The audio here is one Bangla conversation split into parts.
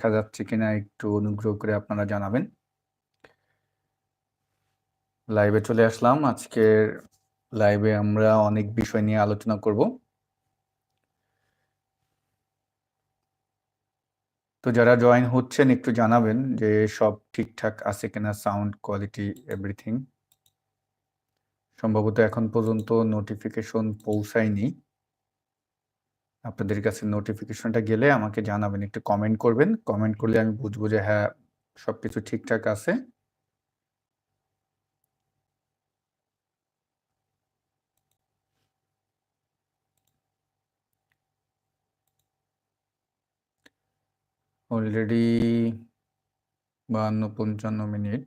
দেখা যাচ্ছে কিনা একটু অনুগ্রহ করে আপনারা জানাবেন। লাইভে চলে আসলাম। আজকের লাইভে আমরা অনেক বিষয় নিয়ে আলোচনা করব। তো যারা জয়েন হচ্ছেন, একটু জানাবেন যে সব ঠিকঠাক আছে কিনা সাউন্ড কোয়ালিটি এভরিথিং সম্ভবত এখন পর্যন্ত নোটিফিকেশন পৌঁছায়নি। আপনাদের কাছে নোটিফিকেশনটা গেলে আমাকে জানাবেন, একটু কমেন্ট করবেন। কমেন্ট করলে আমি বুঝব যে হ্যাঁ সবকিছু ঠিকঠাক আছে। অলরেডি বাহান্ন পঞ্চান্ন মিনিট।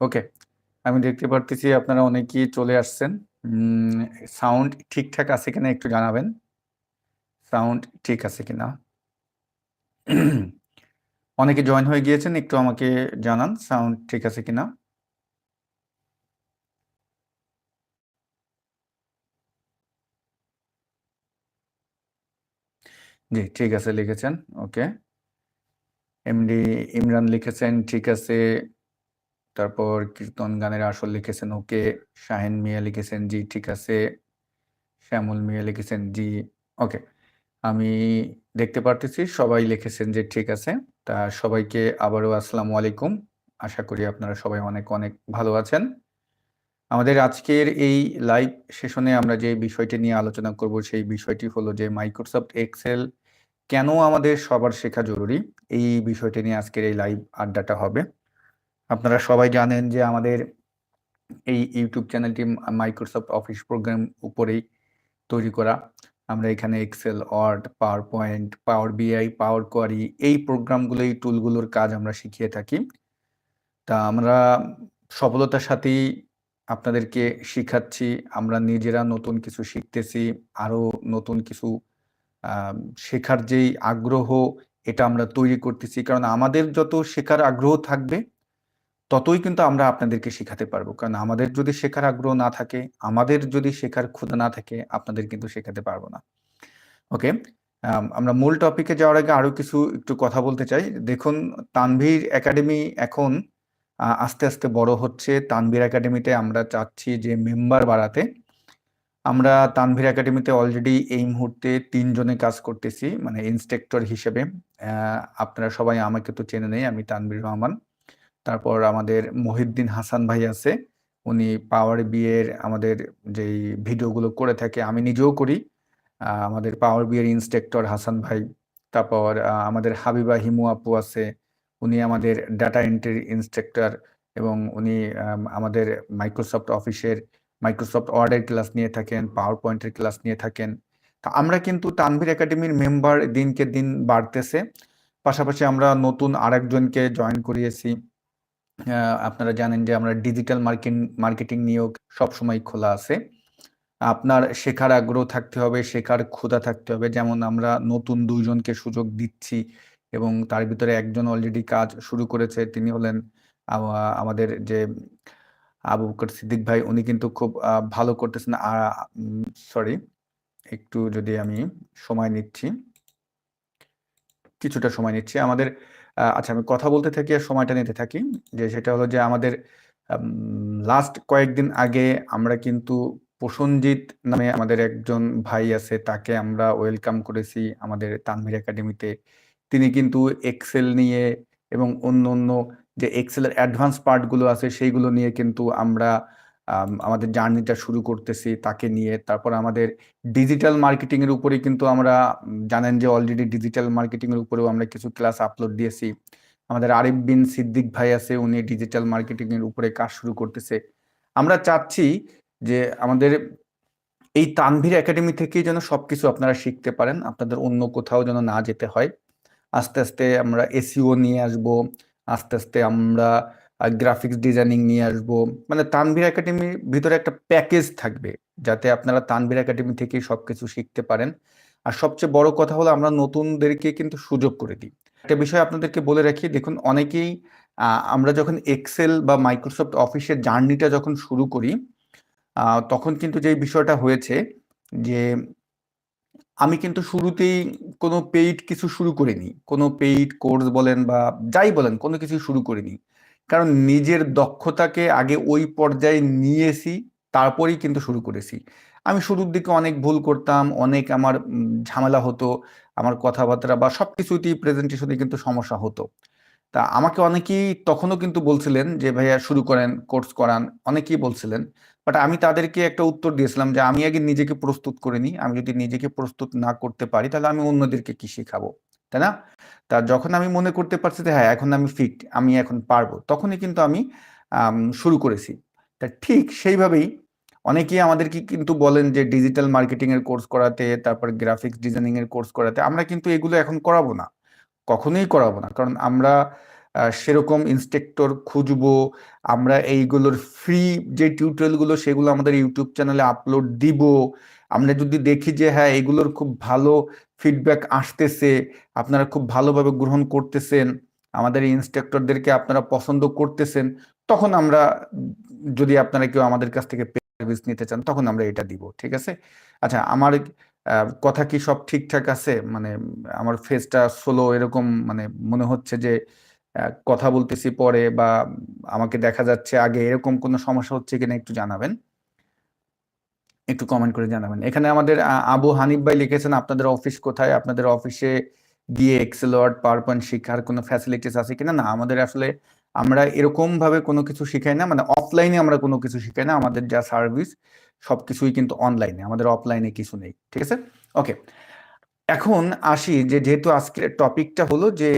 ওকে, আমি দেখতে পারতেছি আপনারা অনেকেই চলে আসছেন। সাউন্ড ঠিকঠাক আছে কিনা একটু জানাবেন? সাউন্ড ঠিক আছে কিনা? অনেকে জয়েন হয়ে গিয়েছেন, একটু আমাকে জানান সাউন্ড ঠিক আছে কিনা? জি, ঠিক আছে, লিখেছেন, ওকে। এমডি ইমরান লিখেছেন, ঠিক আছে। তারপর কীর্তন গানের আসল লিখেছেন ওকে, শাহিন মিয়া লিখেছেন, জি, ঠিক আছে। শ্যামল মিয়া লিখেছেন, জি, ওকে। আমি দেখতে পারতেছি, সবাই লিখেছেন যে ঠিক আছে। তা সবাইকে আবারও আসসালামু আলাইকুম। আশা করি আপনারা সবাই অনেক অনেক ভালো আছেন। আমাদের আজকের এই লাইভ সেশনে আমরা যে বিষয়টি নিয়ে আলোচনা করব, সেই বিষয়টি হলো যে মাইক্রোসফট এক্সেল কেন আমাদের সবার শেখা জরুরি? এই বিষয়টি নিয়ে আজকের এই লাইভ আড্ডাটা হবে। আপনারা সবাই জানেন যে আমাদের এই ইউটিউব চ্যানেলটি মাইক্রোসফট অফিস প্রোগ্রাম উপরেই তৈরি করা। আমরা এখানে Excel Word PowerPoint Power BI Power Query এই প্রোগ্রামগুলো এই টুলগুলোর কাজ আমরা শিখিয়ে থাকি। তা আমরা সফলতার সাথেই আপনাদেরকে শিখাচ্ছি, আমরা নিজেরা নতুন কিছু শিখতেছি, আরও নতুন কিছু শেখার যেই আগ্রহ, এটা আমরা তৈরি করতেছি। কারণ আমাদের যত শেখার আগ্রহ থাকবে ততই কিন্তু আমরা আপনাদেরকে শেখাতে পারব। কারণ আমাদের যদি শেখার আগ্রহ না থাকে, আমাদের যদি শেখার ক্ষুদা না থাকে, আপনাদের কিন্তু শেখাতে পারব না। ওকে আমরা মূল টপিকে যাওয়ার আগে আরও কিছু একটু কথা বলতে চাই। দেখুন, তানভীর একাডেমি এখন আস্তে আস্তে বড় হচ্ছে। তানভীর একাডেমিতে আমরা চাচ্ছি যে মেম্বার বাড়াতে। আমরা তানভীর একাডেমিতে অলরেডি এই মুহূর্তে তিনজনে কাজ করতেছি মানে ইন্সট্রাক্টর হিসেবে। আপনারা সবাই আমাকে তো চেনে নেই, আমি তানভীর রহমান। তারপর আমাদের মহিউদ্দিন হাসান ভাই আছে, উনি পাওয়ার বিয়ের আমাদের যেই ভিডিওগুলো করে থাকে আমি নিজেও করি। আমাদের পাওয়ার বিয়ের ইন্সট্রাক্টর হাসান ভাই, তারপর আমাদের হাবিবা হিমু আপু আছে, উনি আমাদের ডাটা এন্ট্রি ইন্সট্রাক্টর এবং উনি আমাদের মাইক্রোসফট অফিসের মাইক্রোসফট ওয়ার্ডের ক্লাস নিয়ে থাকেন পাওয়ার পয়েন্টের ক্লাস নিয়ে থাকেন। তা আমরা কিন্তু তানভীর একাডেমির মেম্বার দিনকে দিন বাড়তেছে। পাশাপাশি আমরা নতুন আরেকজনকে জয়েন করিয়েছি। আপনারা জানেন যে আমরা ডিজিটাল মার্কেট মার্কেটিং নিয়োগ সবসময় খোলা আছে। আপনার শেখার আগ্রহ থাকতে হবে, শেখার ক্ষুধা থাকতে হবে। যেমন আমরা নতুন দুইজনকে সুযোগ দিচ্ছি এবং তার ভিতরে একজন অলরেডি কাজ শুরু করেছে, তিনি হলেন আমাদের যে আবু বকর সিদ্দিক ভাই, উনি কিন্তু খুব ভালো করতেছেন। সরি একটু যদি আমি সময় নিচ্ছি। কিছুটা সময় নিচ্ছি। আমাদের আচ্ছা আমি কথা বলতে থাকি আর সময়টা নিতে থাকি। যে সেটা হলো যে আমাদের লাস্ট কয়েকদিন আগে আমরা কিন্তু প্রসঞ্জিৎ নামে আমাদের একজন ভাই আছে, তাকে আমরা ওয়েলকাম করেছি আমাদের তানভীর একাডেমিতে তিনি কিন্তু এক্সেল নিয়ে এবং অন্য অন্য যে এক্সেলের অ্যাডভান্স পার্টগুলো আছে, সেইগুলো নিয়ে কিন্তু আমরা আমাদের জার্নিটা শুরু করতেছি তাকে নিয়ে। তারপর আমাদের ডিজিটাল মার্কেটিং এর উপরে কিন্তু আমরা জানেন যে অলরেডি ডিজিটাল মার্কেটিং এর উপরেও আমরা কিছু ক্লাস আপলোড দিয়েছি। আমাদের আরিফ বিন সিদ্দিক ভাই আছে, উনি ডিজিটাল মার্কেটিং এর উপরে কাজ শুরু করতেছে। আমরা চাচ্ছি যে আমাদের এই তানভীর একাডেমি থেকেই যেন সবকিছু আপনারা শিখতে পারেন, আপনাদের অন্য কোথাও যেন না যেতে হয়। আস্তে আস্তে আমরা এসিও নিয়ে আসব, আস্তে আস্তে আমরা গ্রাফিক্স ডিজাইনিং নিয়ে আসব। মানে তানভীর একাডেমির ভিতরে একটা প্যাকেজ থাকবে, যাতে আপনারা তানভীর একাডেমি থেকে সবকিছু শিখতে পারেন। আর সবচেয়ে বড় কথা হলো, আমরা নতুনদেরকে কিন্তু সুযোগ করে দিই। একটা বিষয় আপনাদেরকে বলে রাখি, দেখুন, অনেকেই আমরা যখন এক্সেল বা মাইক্রোসফট অফিসের জার্নিটা যখন শুরু করি তখন কিন্তু যে বিষয়টা হয়েছে যে, আমি কিন্তু শুরুতেই কোনো পেইড কিছু শুরু করিনি। কোনো পেইড কোর্স বলেন বা যাই বলেন, কোনো কিছু শুরু করিনি। কারণ নিজের দক্ষতাকে আগে ওই পর্যায়ে নিয়েছি, তারপরেই কিন্তু শুরু করেছি। আমি শুরুর দিকে অনেক ভুল করতাম, অনেক আমার ঝামেলা হতো, আমার কথাবার্তা বা সব কিছুতেই প্রেজেন্টেশনে কিন্তু সমস্যা হতো। তা আমাকে অনেকেই তখনও কিন্তু বলছিলেন যে, ভাইয়া, শুরু করেন কোর্স করান। অনেকেই বলছিলেন। বাট আমি তাদেরকে একটা উত্তর দিয়েছিলাম যে, আমি আগে নিজেকে প্রস্তুত করে নিই। আমি যদি নিজেকে প্রস্তুত না করতে পারি, তাহলে আমি অন্যদেরকে কি শেখাবো? তাই না? তা যখন আমি মনে করতে পারছি যে হ্যাঁ এখন আমি ফিট আমি এখন পারব, তখনই কিন্তু আমি শুরু করেছি। তা ঠিক সেইভাবেই অনেকেই আমাদেরকে কিন্তু বলেন যে ডিজিটাল মার্কেটিং এর কোর্স করাতে, তারপর গ্রাফিক্স ডিজাইনিং এর কোর্স করাতে, আমরা কিন্তু এগুলো এখন করাবো না। কখনোই করাবো না। কারণ আমরা সেরকম ইনস্ট্রাক্টর খুঁজবো, আমরা এইগুলোর ফ্রি যে টিউটোরিয়ালগুলো সেগুলো আমাদের ইউটিউব চ্যানেলে আপলোড দিব আমরা যদি দেখি যে হ্যাঁ এগুলোর খুব ভালো ফিডব্যাক আসতেছে, আপনারা খুব ভালোভাবে গ্রহণ করতেছেন, আমাদের ইনস্ট্রাক্টরদেরকে আপনারা পছন্দ করতেছেন, তখন আমরা যদি আপনারা কেউ আমাদের কাছ থেকে সার্ভিস নিতে চান, তখন আমরা এটা দিব, ঠিক আছে? আচ্ছা আমার কথা কি সব ঠিকঠাক আছে? মানে আমার ফেসটা সোলো এরকম মানে মনে হচ্ছে যে কথা বলতেছি পরে বা আমাকে দেখা যাচ্ছে আগে, এরকম কোনো সমস্যা হচ্ছে কিনা একটু জানাবেন। একটু কমেন্ট করে জানাবেন। এখানে আমাদের আবু হানিফ ভাই লিখেছেন, আপনাদের অফিস কোথায়? আপনাদের অফিসে গিয়ে এক্সেল ওয়ার্ড পাওয়ার পয়েন্ট শেখার কোনো ফ্যাসিলিটিস আছে কিনা? না, আমাদের আসলে আমরা এরকম ভাবে কোনো কিছু শিখাই না। মানে অফলাইনে আমরা কোনো কিছু শিখাই না। আমাদের যা সার্ভিস সব কিছুই কিন্তু অনলাইনে আমাদের অফলাইনে কিছু নেই। ঠিক আছে? ওকে এখন আসি যে, যেহেতু আজকের টপিকটা হলো যে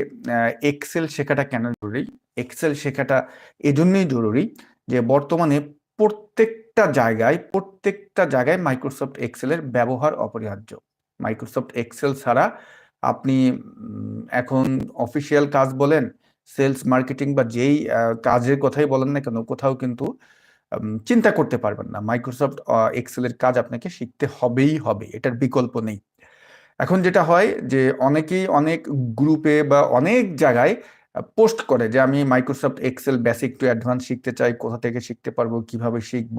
এক্সেল শেখাটা কেন জরুরি? এক্সেল শেখাটা এজন্যই জরুরি যে, বর্তমানে প্রত্যেকটা জায়গায় প্রত্যেকটা জায়গায় মাইক্রোসফট এক্সেলের ব্যবহার অপরিহার্য। মাইক্রোসফট এক্সেল ছাড়া আপনি এখন অফিসিয়াল কাজ বলেন সেলস মার্কেটিং বা যেই কাজের কথাই বলেন না কেন, কোথাও কিন্তু চিন্তা করতে পারবেন না। মাইক্রোসফট এক্সেলের কাজ আপনাকে শিখতে হবেই হবে, এটার বিকল্প নেই। এখন যেটা হয় যে, অনেকেই অনেক গ্রুপে বা অনেক জায়গায় পোস্ট করে যে, আমি Microsoft Excel basic to advance শিখতে চাই, কোথা থেকে শিখতে পারব, কীভাবে শিখব।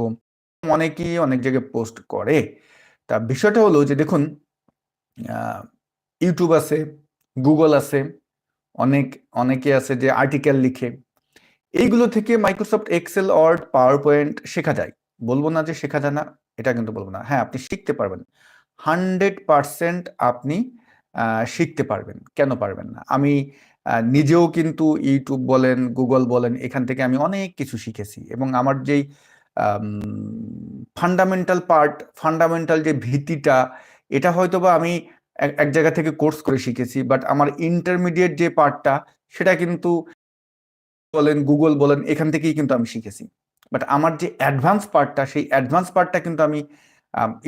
অনেকেই অনেক জায়গায় পোস্ট করে। তা বিষয়টা হলো যে দেখুন ইউটিউব আছে গুগল আছে, অনেক, অনেকে আছে যে আর্টিকেল লিখে। এইগুলো থেকে Microsoft Excel Word PowerPoint শেখা যায়। বলব না যে শেখা যায় না, এটা কিন্তু বলব না। হ্যাঁ আপনি শিখতে পারবেন। হান্ড্রেড পারসেন্ট আপনি শিখতে পারবেন। কেন পারবেন না? আমি নিজেও কিন্তু ইউটিউব বলেন গুগল বলেন, এখান থেকে আমি অনেক কিছু শিখেছি। এবং আমার যেই ফান্ডামেন্টাল পার্ট ফান্ডামেন্টাল যে ভীতিটা, এটা হয়তো বা আমি এক জায়গা থেকে কোর্স করে শিখেছি বাট আমার ইন্টারমিডিয়েট যে পার্টটা সেটা কিন্তু বলেন গুগল বলেন, এখান থেকেই কিন্তু আমি শিখেছি। বাট আমার যে অ্যাডভান্স পার্টটা সেই অ্যাডভান্স পার্টটা কিন্তু আমি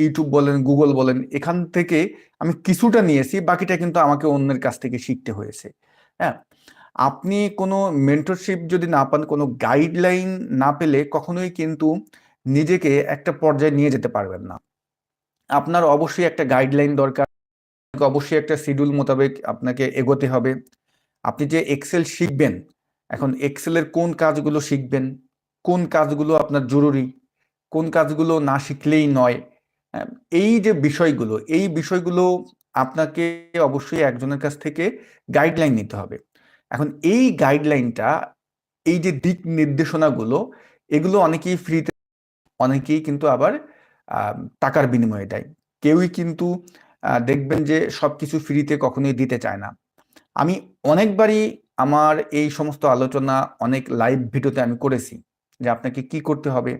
ইউটিউব বলেন গুগল বলেন, এখান থেকে আমি কিছুটা নিয়েছি, বাকিটা কিন্তু আমাকে অন্যের কাছ থেকে শিখতে হয়েছে। হ্যাঁ? আপনি কোনো মেন্টরশিপ যদি না পান কোনো গাইডলাইন না পেলে কখনোই কিন্তু নিজেকে একটা পর্যায়ে নিয়ে যেতে পারবেন না। আপনার অবশ্যই একটা গাইডলাইন দরকার অবশ্যই একটা শিডিউল মোতাবেক আপনাকে এগোতে হবে। আপনি যে এক্সেল শিখবেন এখন এক্সেলের কোন কাজগুলো শিখবেন কোন কাজগুলো আপনার জরুরি কোন কাজগুলো না শিখলেই নয় হ্যাঁ, এই যে বিষয়গুলো এই বিষয়গুলো আপনাকে অবশ্যই একজনের কাছ থেকে গাইডলাইন নিতে হবে। এখন এই গাইডলাইনটা এই যে দিক নির্দেশনাগুলো, এগুলো অনেকেই ফ্রিতে অনেকেই কিন্তু আবার টাকার বিনিময়ে দেয়। কেউই কিন্তু দেখবেন যে সব কিছু ফ্রিতে কখনোই দিতে চায় না। আমি অনেকবারই আমার এই সমস্ত আলোচনা, অনেক লাইভ ভিডিওতে আমি করেছি যে আপনাকে কি করতে হবে,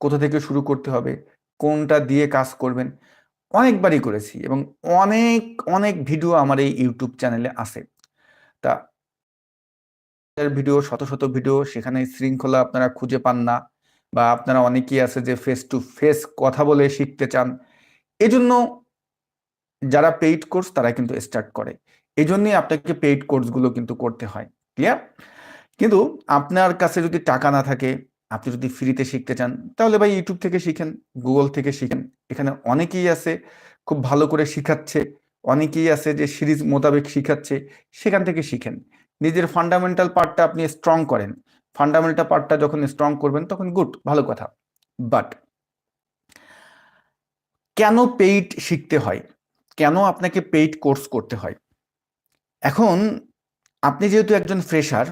কোথা থেকে শুরু করতে হবে, কোনটা দিয়ে কাজ করবেন, অনেকবারই করেছি এবং অনেক অনেক ভিডিও আমার এই ইউটিউব চ্যানেলে আছে। তা ভিডিও শত শত ভিডিও সেখানে শৃঙ্খলা আপনারা খুঁজে পান না বা আপনারা অনেকেই আছে যে ফেস টু ফেস কথা বলে শিখতে চান। এজন্য যারা পেইড কোর্স তারা কিন্তু স্টার্ট করে। এই জন্যই আপনাকে পেইড কোর্সগুলো কিন্তু করতে হয়। ক্লিয়ার কিন্তু আপনার কাছে যদি টাকা না থাকে, আপনি যদি ফ্রিতে শিখতে চান, তাহলে ভাই ইউটিউব থেকে শিখেন গুগল থেকে শিখেন। এখানে অনেকেই আছে খুব ভালো করে শিখাচ্ছে, অনেকেই আছে যে সিরিজ মোতাবেক শিখাচ্ছে, সেখান থেকে শিখেন। নিজের ফান্ডামেন্টাল পার্টটা আপনি স্ট্রং করেন। ফান্ডামেন্টাল পার্টটা যখন স্ট্রং করবেন, তখন গুড ভালো কথা। বাট কেন পেইড শিখতে হয়? কেন আপনাকে পেইড কোর্স করতে হয়? এখন আপনি যেহেতু একজন ফ্রেশার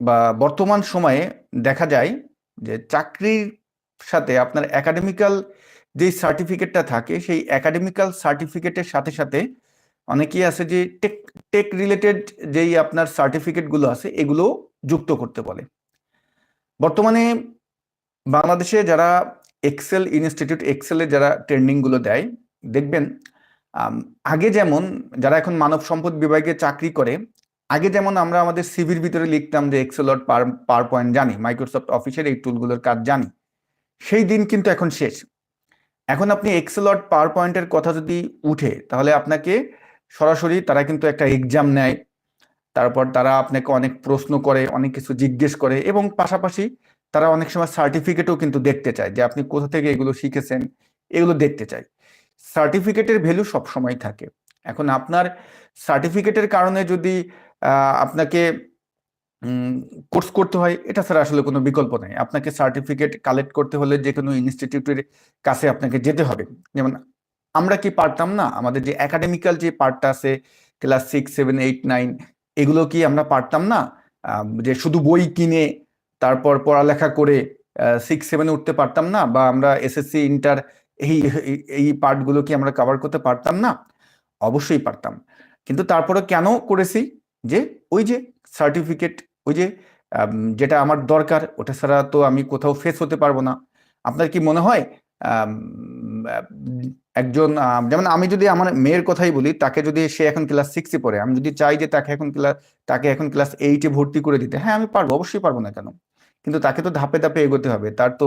বা বর্তমান সময়ে দেখা যায় যে চাকরির সাথে আপনার একাডেমিক্যাল যে সার্টিফিকেটটা থাকে, সেই একাডেমিক্যাল সার্টিফিকেটের সাথে সাথে অনেকেই আছে যে টেক টেক রিলেটেড যেই আপনার সার্টিফিকেটগুলো আছে, এগুলো যুক্ত করতে বলে। বর্তমানে বাংলাদেশে যারা এক্সেল ইনস্টিটিউট এক্সেলে যারা ট্রেনিংগুলো দেয়, দেখবেন আগে যেমন যারা এখন মানব সম্পদ বিভাগে চাকরি করে, আগে যেমন আমরা আমাদের সিভির ভিতরে লিখতাম যে এক্সেল পার পার পয়েন্ট জানি মাইক্রোসফট অফিসের এই টুলগুলোর কাজ জানি, সেই দিন কিন্তু এখন শেষ। এখন আপনি এক্সেলট পাওয়ার পয়েন্টের কথা যদি উঠে, তাহলে আপনাকে সরাসরি তারা কিন্তু একটা এক্সাম নেয়, তারপর তারা আপনাকে অনেক প্রশ্ন করে, অনেক কিছু জিজ্ঞেস করে এবং পাশাপাশি তারা অনেক সময় সার্টিফিকেটও কিন্তু দেখতে চায় যে আপনি কোথা থেকে এগুলো শিখেছেন, এগুলো দেখতে চায়। সার্টিফিকেটের ভ্যালু সবসময় থাকে। এখন আপনার সার্টিফিকেটের কারণে যদি আপনাকে কোর্স করতে হয়, এটা ছাড়া আসলে কোনো বিকল্প নেই। আপনাকে সার্টিফিকেট কালেক্ট করতে হলে যে কোনো ইনস্টিটিউটের কাছে আপনাকে যেতে হবে। যেমন আমরা কি পারতাম না? আমাদের যে একাডেমিক্যাল যে পার্টটা আছে class six seven eight nine এগুলো কি আমরা পারতাম না? যে শুধু বই কিনে, তারপর পড়ালেখা করে সিক্স সেভেনে উঠতে পারতাম না? বা আমরা এসএসসি ইন্টার এই এই পার্টগুলো কি আমরা কভার করতে পারতাম না? অবশ্যই পারতাম। কিন্তু তারপরে কেন করেছি? যে ওই যে সার্টিফিকেট ওই যে যেটা আমার দরকার, ওটা ছাড়া তো আমি কোথাও ফেস হতে পারব না। আপনার কি মনে হয়? একজন যেমন আমি যদি আমার মেয়ের কথাই বলি, তাকে যদি সে এখন ক্লাস সিক্সে পড়ে, আমি যদি চাই যে তাকে এখন ক্লাস তাকে এখন ক্লাস এইটে ভর্তি করে দিতে হ্যাঁ আমি পারব, অবশ্যই পারব না কেন? কিন্তু তাকে তো ধাপে ধাপে এগোতে হবে, তার তো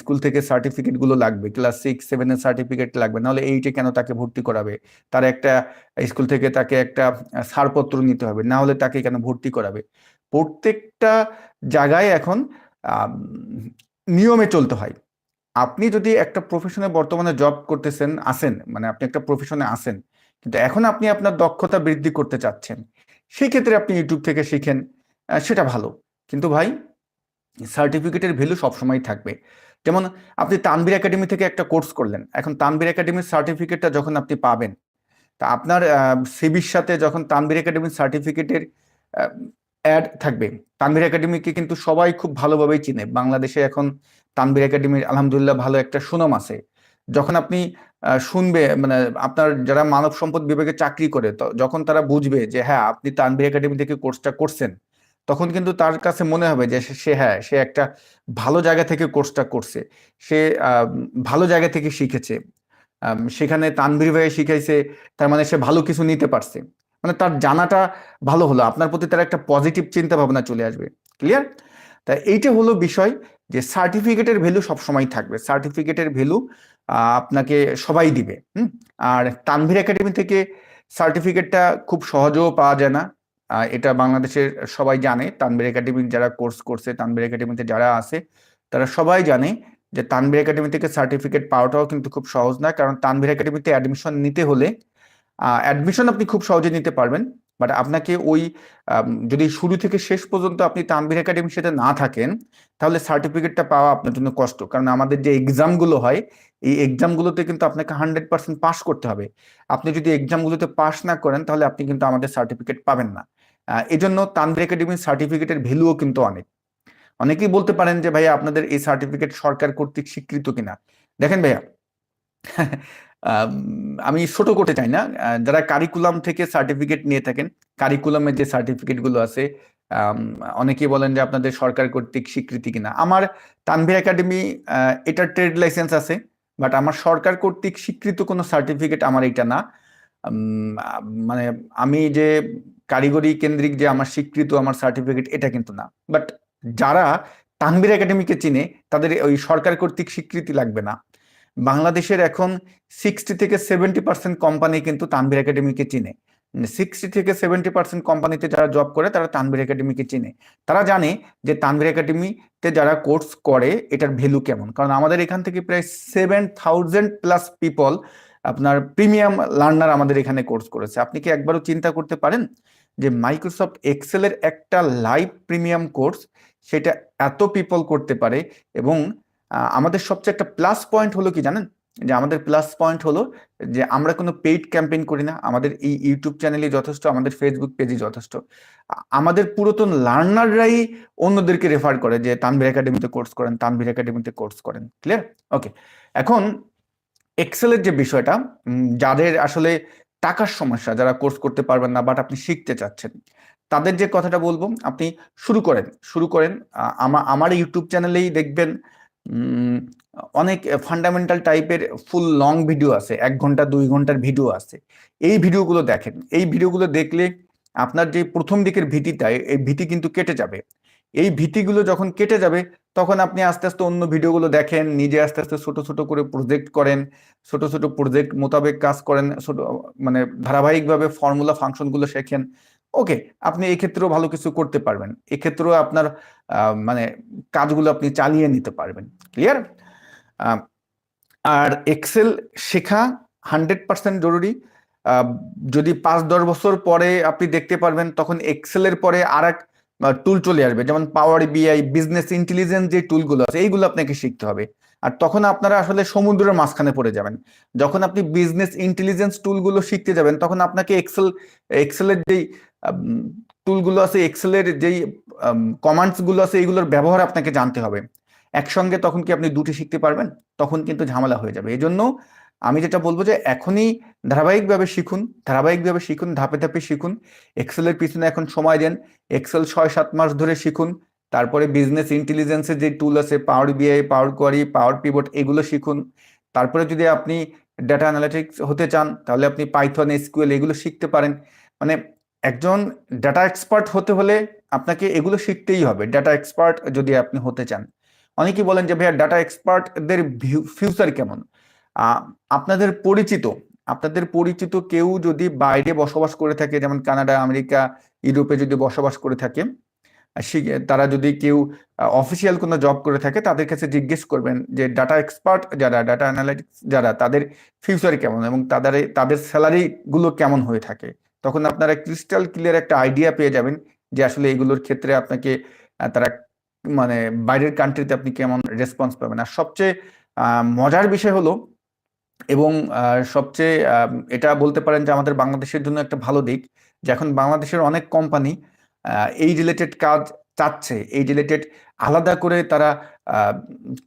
স্কুল থেকে সার্টিফিকেটগুলো লাগবে ক্লাস সিক্স সেভেনের সার্টিফিকেট লাগবে, নাহলে এইটে কেন তাকে ভর্তি করাবে? তার একটা স্কুল থেকে তাকে একটা ছাড়পত্র নিতে হবে না হলে তাকে কেন ভর্তি করাবে? প্রত্যেকটা জায়গায় এখন নিয়মে চলতে হয়। আপনি যদি একটা প্রফেশনে বর্তমানে জব করতেছেন আসেন মানে আপনি একটা প্রফেশনে আসেন কিন্তু এখন আপনি আপনার দক্ষতা বৃদ্ধি করতে চাচ্ছেন সেই ক্ষেত্রে আপনি ইউটিউব থেকে শিখেন সেটা ভালো। কিন্তু ভাই সার্টিফিকেটের ভ্যালু সবসময় থাকবে। যেমন আপনি তানবির একাডেমি থেকে একটা কোর্স করলেন, এখন তানবির একাডেমির সার্টিফিকেটটা যখন আপনি পাবেন, তা আপনার সিবির সাথে যখন তানবির একাডেমির সার্টিফিকেটের অ্যাড থাকবে তানবির একাডেমিকে কিন্তু সবাই খুব ভালোভাবেই চিনে। বাংলাদেশে এখন তানবির একাডেমির আলহামদুলিল্লাহ ভালো একটা সুনাম আছে। যখন আপনি শুনবে মানে আপনার যারা মানব সম্পদ বিভাগে চাকরি করে যখন তারা বুঝবে যে হ্যাঁ আপনি তানবির একাডেমি থেকে কোর্সটা করছেন, তখন কিন্তু তার কাছে মনে হবে যে, সে হ্যাঁ সে একটা ভালো জায়গা থেকে কোর্সটা করছে। সে ভালো জায়গা থেকে শিখেছে। সেখানে তানবির ভাই শিখাইছে, তার মানে সে ভালো কিছু নিতে পারছে। মানে তার জানাটা ভালো হলো। আপনার প্রতি তার একটা পজিটিভ চিন্তা ভাবনা চলে আসবে। ক্লিয়ার তা এইটা হলো বিষয় যে সার্টিফিকেটের ভ্যালু সবসময় থাকবে। সার্টিফিকেটের ভ্যালু আপনাকে সবাই দিবে, হুম? আর তানভীর একাডেমি থেকে সার্টিফিকেটটা খুব সহজেও পাওয়া যায় না। এটা বাংলাদেশের সবাই জানে। তানভীর একাডেমির যারা কোর্স করছে, তানভীর একাডেমিতে যারা আছে, তারা সবাই জানে যে তানভীর একাডেমি থেকে সার্টিফিকেট পাওয়াটাও কিন্তু খুব সহজ না কারণ তানভীর একাডেমিতে অ্যাডমিশন নিতে হলে অ্যাডমিশন আপনি খুব সহজে নিতে পারবেন। বাট আপনাকে ওই যদি শুরু থেকে শেষ পর্যন্ত আপনি তানবির একাডেমির সাথে না থাকেন, তাহলে সার্টিফিকেটটা পাওয়া আপনার জন্য কষ্ট। কারণ আমাদের যে এক্সামগুলো হয়, এই এক্সামগুলোতে কিন্তু আপনাকে হান্ড্রেড পার্সেন্ট পাস করতে হবে। আপনি যদি এক্সামগুলোতে পাস না করেন, তাহলে আপনি কিন্তু আমাদের সার্টিফিকেট পাবেন না। এই জন্য তানবির একাডেমির সার্টিফিকেটের ভ্যালুও কিন্তু অনেক। অনেকেই বলতে পারেন যে, ভাইয়া, আপনাদের এই সার্টিফিকেট সরকার কর্তৃক স্বীকৃত কিনা? দেখেন ভাইয়া আমি ছোট করতে চাই না। যারা কারিকুলাম থেকে সার্টিফিকেট নিয়ে থাকেন কারিকুলামের যে সার্টিফিকেটগুলো আছে অনেকেই বলেন যে আপনাদের সরকার কর্তৃক স্বীকৃতি কিনা। আমার তানভীর একাডেমি এটা ট্রেড লাইসেন্স আছে বাট আমার সরকার কর্তৃক স্বীকৃত কোনো সার্টিফিকেট আমার এটা না। মানে আমি যে কারিগরি কেন্দ্রিক যে আমার স্বীকৃত আমার সার্টিফিকেট এটা কিন্তু না। বাট যারা তানভীর একাডেমিকে চিনে, তাদের ওই সরকার কর্তৃক স্বীকৃতি লাগবে না। বাংলাদেশের এখন সিক্সটি থেকে সেভেন্টি পার্সেন্ট কোম্পানি কিন্তু তানভীর একাডেমিকে চিনে। সিক্সটি থেকে সেভেন্টি পার্সেন্ট কোম্পানিতে যারা জব করে, তারা তানভীর একাডেমিকে চিনে। তারা জানে যে তানভীর একাডেমিতে যারা কোর্স করে, এটার ভ্যালু কেমন? কারণ আমাদের এখান থেকে প্রায় সেভেন থাউজেন্ড প্লাস পিপল আপনার প্রিমিয়াম লার্নার আমাদের এখানে কোর্স করেছে। আপনি কি একবারও চিন্তা করতে পারেন যে মাইক্রোসফট এক্সেলের একটা লাইভ প্রিমিয়াম কোর্স সেটা এত পিপল করতে পারে এবং আমাদের সবচেয়ে একটা প্লাস পয়েন্ট হলো কি জানেন? যে আমাদের প্লাস পয়েন্ট হলো যে আমরা কোনো পেইড ক্যাম্পেইন করি না, আমাদের এই ইউটিউব চ্যানেলে যথেষ্ট, আমাদের ফেসবুক পেজে যথেষ্ট। আমাদের পুরাতন লার্নাররাই অন্যদেরকে রেফার করে যে তানভীর একাডেমিতে কোর্স করেন, তানভীর একাডেমিতে কোর্স করেন ক্লিয়ার ওকে এখন এক্সেলের যে বিষয়টা যাদের আসলে টাকার সমস্যা, যারা কোর্স করতে পারবেন না বাট আপনি শিখতে চাচ্ছেন, তাদের যে কথাটা বলব, আপনি শুরু করেন শুরু করেন, আ- আমা- আমার ইউটিউব চ্যানেলেই দেখবেন অনেক ফান্ডামেন্টাল টাইপের ফুল লং ভিডিও আছে, এক ঘণ্টা, দুই ঘণ্টার ভিডিও আছে। এই ভিডিওগুলো দেখেন, এই ভিডিওগুলো দেখলে আপনার যে প্রথম দিকের ভীতিটা, এই ভীতি কিন্তু কেটে যাবে। এই ভীতিগুলো যখন কেটে যাবে, তখন আপনি আস্তে আস্তে অন্য ভিডিওগুলো দেখেন, নিজে আস্তে আস্তে ছোট ছোট করে প্রজেক্ট করেন, ছোট ছোট প্রজেক্ট মোতাবেক কাজ করেন, ছোট মানে ধারাবাহিকভাবে ফর্মুলা ফাংশনগুলো শেখেন। ওকে, আপনি এক্ষেত্রেও ভালো কিছু করতে পারবেন। এক্ষেত্রেও আপনার মানে কাজগুলো আপনি চালিয়ে নিতে পারবেন। ক্লিয়ার আর এক্সেল শেখা হান্ড্রেড পার্সেন্ট জরুরি। যদি পাঁচ দশ বছর পরে আপনি দেখতে পারবেন, তখন এক্সেলের পরে আর এক টুল চলে আসবে। যেমন পাওয়ার বিআই বিজনেস ইন্টেলিজেন্স যে টুলগুলো আছে, এইগুলো আপনাকে শিখতে হবে। আর তখন আপনারা আসলে সমুদ্রের মাঝখানে পড়ে যাবেন। যখন আপনি বিজনেস ইন্টেলিজেন্স টুলগুলো শিখতে যাবেন, তখন আপনাকে এক্সেল এক্সেলের যেই টুলগুলো আছে এক্সেলের যেই কমান্ডসগুলো আছে, এইগুলোর ব্যবহার আপনাকে জানতে হবে। একসঙ্গে তখন কি আপনি দুটি শিখতে পারবেন? তখন কিন্তু ঝামেলা হয়ে যাবে। এই জন্য আমি যেটা বলব যে, এখনই ধারাবাহিকভাবে শিখুন ধারাবাহিকভাবে শিখুন, ধাপে ধাপে শিখুন। এক্সেলের পিছনে এখন সময় দেন। এক্সেল ছয়, সাত মাস ধরে শিখুন। তারপরে বিজনেস ইন্টেলিজেন্সের যে টুল আছে পাওয়ার বিআই পাওয়ার কোয়ারি পাওয়ার পিভট এগুলো শিখুন। তারপরে যদি আপনি ডেটা অ্যানালিটিক্স হতে চান, তাহলে আপনি পাইথন এসকিউএল এগুলো শিখতে পারেন। মানে একজন ডাটা এক্সপার্ট হতে হলে আপনাকে এগুলো শিখতেই হবে। ডাটা এক্সপার্ট যদি আপনি হতে চান। অনেকেই বলেন যে, ভাইয়া ডাটা এক্সপার্টদের ফিউচার কেমন? আপনাদের পরিচিত আপনাদের পরিচিত কেউ যদি বাইরে বসবাস করে থাকে, যেমন কানাডা, আমেরিকা, ইউরোপে যদি বসবাস করে থাকে তারা যদি কেউ অফিসিয়াল কোনো জব করে থাকে, তাদের কাছে জিজ্ঞেস করবেন যে ডাটা এক্সপার্ট যারা ডাটা অ্যানালিটিক্স যারা, তাদের ফিউচার কেমন? এবং তাদের তাদের স্যালারিগুলো কেমন হয়ে থাকে। তখন আপনারা ক্রিস্টাল ক্লিয়ার একটা আইডিয়া পেয়ে যাবেন যে আসলে এগুলোর ক্ষেত্রে আপনাকে তারা মানে বাইরের কান্ট্রিতে আপনি কেমন রেসপন্স পাবেন। আর সবচেয়ে মজার বিষয় হলো এবং সবচেয়ে এটা বলতে পারেন যে আমাদের বাংলাদেশের জন্য একটা ভালো দিক যে এখন বাংলাদেশের অনেক কোম্পানি এই রিলেটেড কাজ চাচ্ছে। এই রিলেটেড আলাদা করে তারা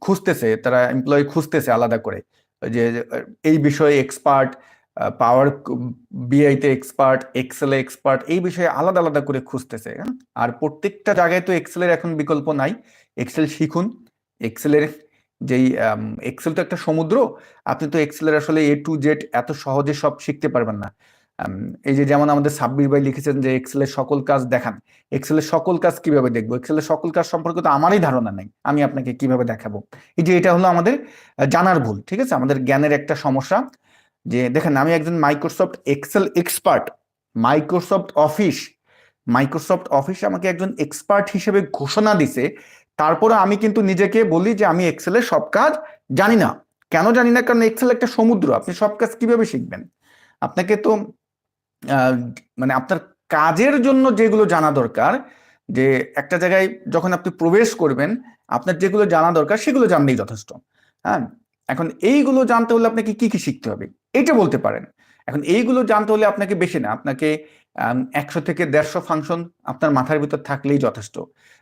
খুঁজতেছে, তারা এমপ্লয়ি খুঁজতেছে আলাদা করে। যে, এই বিষয়ে এক্সপার্ট পাওয়ার বিআইতে এক্সপার্ট এক্সেলে এক্সপার্ট এই বিষয়ে আলাদা আলাদা করে খুঁজতেছে হ্যাঁ? আর প্রত্যেকটা জায়গায় তো এক্সেলের এখন বিকল্প নাই। এক্সেল শিখুন। এক্সেলের যেই এক্সেল তো একটা সমুদ্র, আপনি তো এক্সেলের আসলে এ টু জেড এত সহজে সব শিখতে পারবেন না। এই যে যেমন আমাদের সাব্বির ভাই লিখেছেন যে এক্সেলের সকল কাজ দেখান। এক্সেলের সকল কাজ কীভাবে দেখব? এক্সেলের সকল কাজ সম্পর্কে তো আমারই ধারণা নেই। আমি আপনাকে কীভাবে দেখাবো? এই যে এটা হলো আমাদের জানার ভুল, ঠিক আছে? আমাদের জ্ঞানের একটা সমস্যা। যে দেখেন, আমি একজন Microsoft Excel expert Microsoft Office Microsoft Office আমাকে একজন এক্সপার্ট হিসেবে ঘোষণা দিছে। তারপরে আমি কিন্তু নিজেকে বলি যে আমি এক্সেলের সব কাজ জানি না। কেন জানি না? কারণ এক্সেল একটা সমুদ্র। আপনি সব কাজ কীভাবে শিখবেন? আপনাকে তো মানে আপনার কাজের জন্য যেগুলো জানা দরকার, যে একটা জায়গায় যখন আপনি প্রবেশ করবেন, আপনার যেগুলো জানা দরকার, সেগুলো জানলেই যথেষ্ট। হ্যাঁ? এখন এইগুলো জানতে হলে আপনাকে কি কি শিখতে হবে? এটা বলতে পারেন। এখন এইগুলো জানতে হলে আপনাকে বেশি না, আপনাকে একশো থেকে দেড়শো ফাংশন আপনার মাথার ভিতর থাকলেই যথেষ্ট।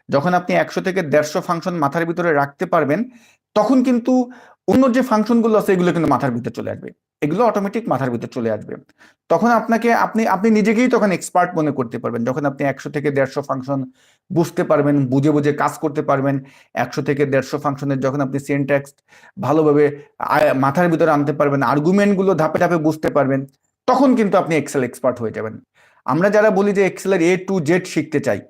যখন আপনি একশো থেকে দেড়শো ফাংশন মাথার ভিতরে রাখতে পারবেন, তখন কিন্তু অন্য যে ফাংশনগুলো আছে, এগুলো কিন্তু মাথার ভিতরে চলে আসবে। এগুলো অটোমেটিক মাথার ভিতরে চলে আসবে। তখন আপনাকে, আপনি আপনি নিজেকেই তখন এক্সপার্ট মনে করতে পারবেন। যখন আপনি একশো থেকে দেড়শো ফাংশন বুঝতে পারবেন, বুঝে বুঝে কাজ করতে পারবেন, একশো থেকে দেড়শো ফাংশনের যখন আপনি সিনট্যাক্স ভালোভাবে মাথার ভিতরে আনতে পারবেন আর্গুমেন্টগুলো ধাপে ধাপে বুঝতে পারবেন, তখন কিন্তু আপনি এক্সেল এক্সপার্ট হয়ে যাবেন। আমরা যারা বলি যে এক্সেলের এ টু জেড শিখতে চাই,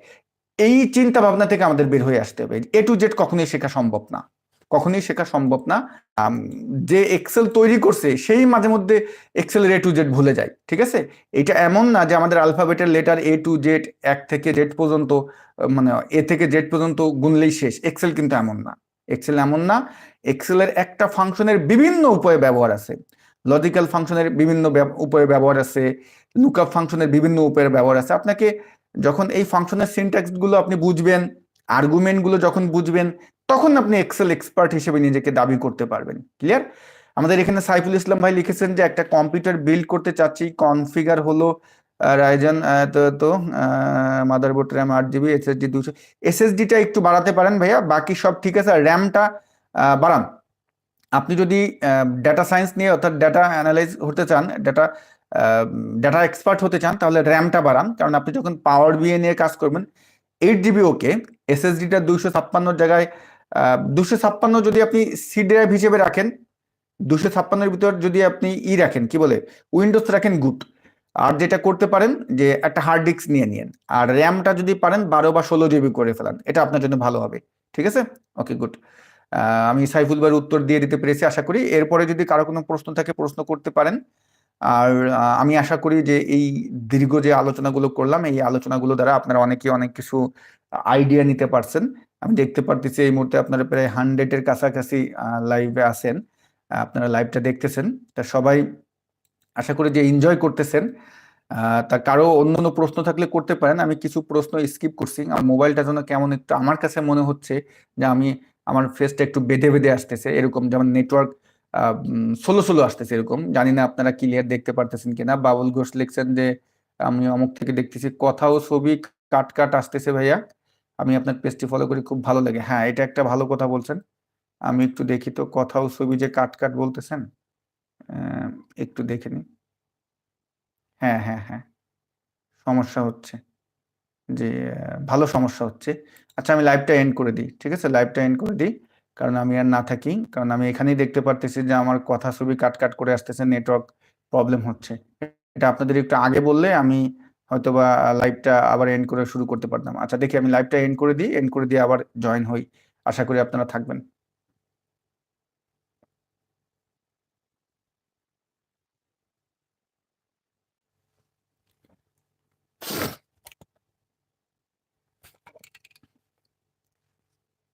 এই চিন্তা ভাবনা থেকে আমাদের বের হয়ে আসতে হবে। এ টু জেড কখনোই শেখা সম্ভব না। কখনোই শেখা সম্ভব না। যে এক্সেল তৈরি করছে, সেই মাঝে মধ্যে এক্সেলের এ টু জেড ভুলে যায়, ঠিক আছে? এটা এমন না যে আমাদের আলফাবেটের লেটার এ টু জেড এক থেকে জেড পর্যন্ত মানে এ থেকে জেড পর্যন্ত গুনলেই শেষ। এক্সেল কিন্তু এমন না। এক্সেল এমন না। এক্সেলের একটা ফাংশনের বিভিন্ন উপায়ে ব্যবহার আছে। লজিক্যাল ফাংশনের বিভিন্ন উপরে ব্যবহার আছে। লুকআপ ফাংশনের বিভিন্ন উপরে ব্যবহার আছে। আপনাকে যখন এই ফাংশনের সিনট্যাক্সগুলো আপনি বুঝবেন আর্গুমেন্টগুলো যখন বুঝবেন, তখন আপনি এক্সেল এক্সপার্ট হিসেবে নিজেকে দাবি করতে পারবেন। ক্লিয়ার আমাদের এখানে সাইফুল ইসলাম ভাই লিখেছেন যে, একটা কম্পিউটার বিল্ড করতে চাচ্ছি কনফিগার হলো রাইজন তো মাদারবোর্ড র্যাম আট জিবি এসএসডি দুশো এসএসডিটা একটু বাড়াতে পারেন ভাইয়া, বাকি সব ঠিক আছে র্যামটা বাড়ান। আপনি যদি ডেটা সায়েন্স নিয়ে অর্থাৎ ডেটা অ্যানালাইজ হতে চান ডেটা ডেটা এক্সপার্ট হতে চান, তাহলে র্যামটা বাড়ান। কারণ আপনি যখন পাওয়ার বিএ নিয়ে কাজ করবেন এইট জিবি ওকে এসএসডিটা দুইশো ছাপ্পান্নর জায়গায় দুশো ছাপ্পান্ন যদি আপনি সি ড্রাইভ হিসেবে রাখেন দুশো ছাপ্পান্নের ভিতর যদি আপনি ই রাখেন, কি বলে? উইন্ডোজ রাখেন গুড। আর যেটা করতে পারেন, যে একটা হার্ড ডিস্ক নিয়ে নিন আর র্যামটা যদি পারেন, বারো বা ষোলো জিবি করে ফেলান। এটা আপনার জন্য ভালো হবে। ঠিক আছে? ওকে গুড আমি সাইফুল ভাইয়ের উত্তর দিয়ে দিতে পেরেছি, আশা করি। এরপরে যদি কারও কোনো প্রশ্ন থাকে, প্রশ্ন করতে পারেন আর আমি আশা করি যে এই দীর্ঘ যে আলোচনাগুলো করলাম, এই আলোচনাগুলো দ্বারা আপনারা অনেকে অনেক কিছু আইডিয়া নিতে পারছেন। আমি দেখতে পারতেছি এই মুহূর্তে আপনারা প্রায় হান্ড্রেডের কাছাকাছি লাইভে আছেন। আপনারা লাইভটা দেখতেছেন। তা সবাই আশা করি যে এনজয় করতেছেন। তা কারও অন্য অন্য প্রশ্ন থাকলে করতে পারেন। আমি কিছু প্রশ্ন স্কিপ করছি। আমার মোবাইলটা যেন কেমন একটু, আমার কাছে মনে হচ্ছে যে আমি, আমার ফেসটা একটু বেঁধে বেঁধে আসতেছে। এরকম যেমন নেটওয়ার্ক সোলো সোলো আসতেছে এরকম। জানি না আপনারা ক্লিয়ার দেখতে পারতেছেন কিনা। বাবুল ঘোষ লিখছেন যে, আমি অমুক থেকে দেখতেছি কথা ও ছবি কাট কাট আসতেছে ভাইয়া। আমি আপনার পেজটি ফলো করি, খুব ভালো লাগে। হ্যাঁ এটা একটা ভালো কথা বলছেন। আমি একটু দেখি তো কথা ও ছবি যে কাট কাট বলতেছেন একটু দেখে নি হ্যাঁ হ্যাঁ হ্যাঁ। সমস্যা হচ্ছে যে ভালো সমস্যা হচ্ছে। আচ্ছা আমি লাইভটা এন্ড করে দিই, ঠিক আছে? লাইভটা এন্ড করে দিই। কারণ আমি আর না থাকি। কারণ আমি এখানেই দেখতে পারতেছি যে আমার কথা ছবি কাট কাট করে আসতেছে নেটওয়ার্ক প্রবলেম হচ্ছে। এটা আপনাদের একটু আগে বললে আমি হয়তো বা লাইভটা আবার এন্ড করে শুরু করতে পারতাম। আচ্ছা দেখি আমি লাইভটা এন্ড করে দিই এন্ড করে দিয়ে আবার জয়েন হই। আশা করি আপনারা থাকবেন।